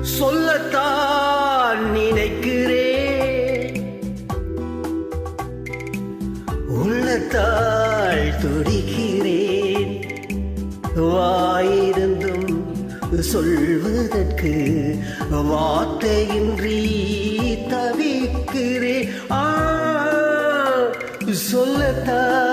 சொல்லத்தான் நினைக்கிறேன். உள்ளத்தால் துடிக்கிறேன். வாயிருந்தும் சொல்வதற்கு வார்த்தையின்றி தவிக்கிறேன். ஆ சொல்லத்தான்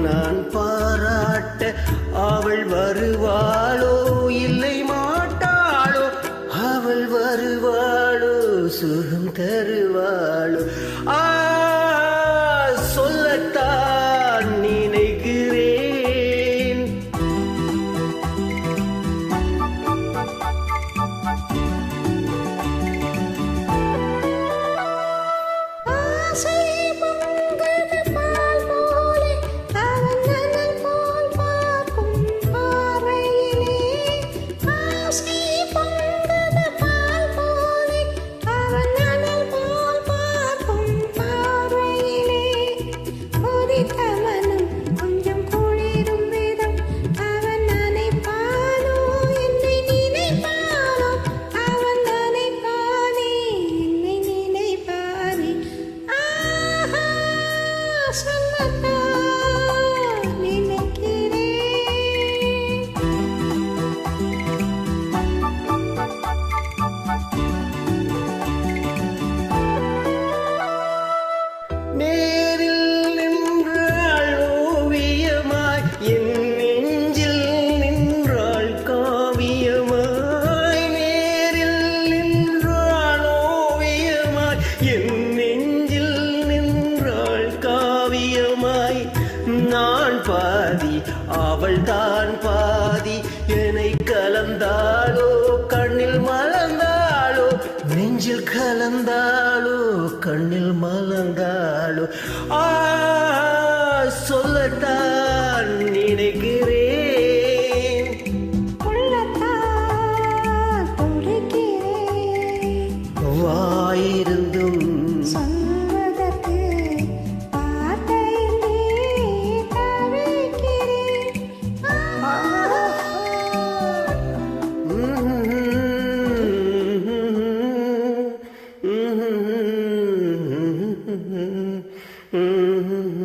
நான் பாராட்ட அவள் வருவாளோ இல்லை மாட்டாளோ? அவள் வருவாளோ சுகம் தருவாளோ? ஆ மாய் நான் பாதி அவள் தான் பாதி. என்னை கலந்தாளோ கண்ணில் மலர்ந்தாளோ நெஞ்சில் கலந்தாளோ கண்ணில் மலர்ந்தாளோ. ஆ சொல்லட்டா? Mm-hmm.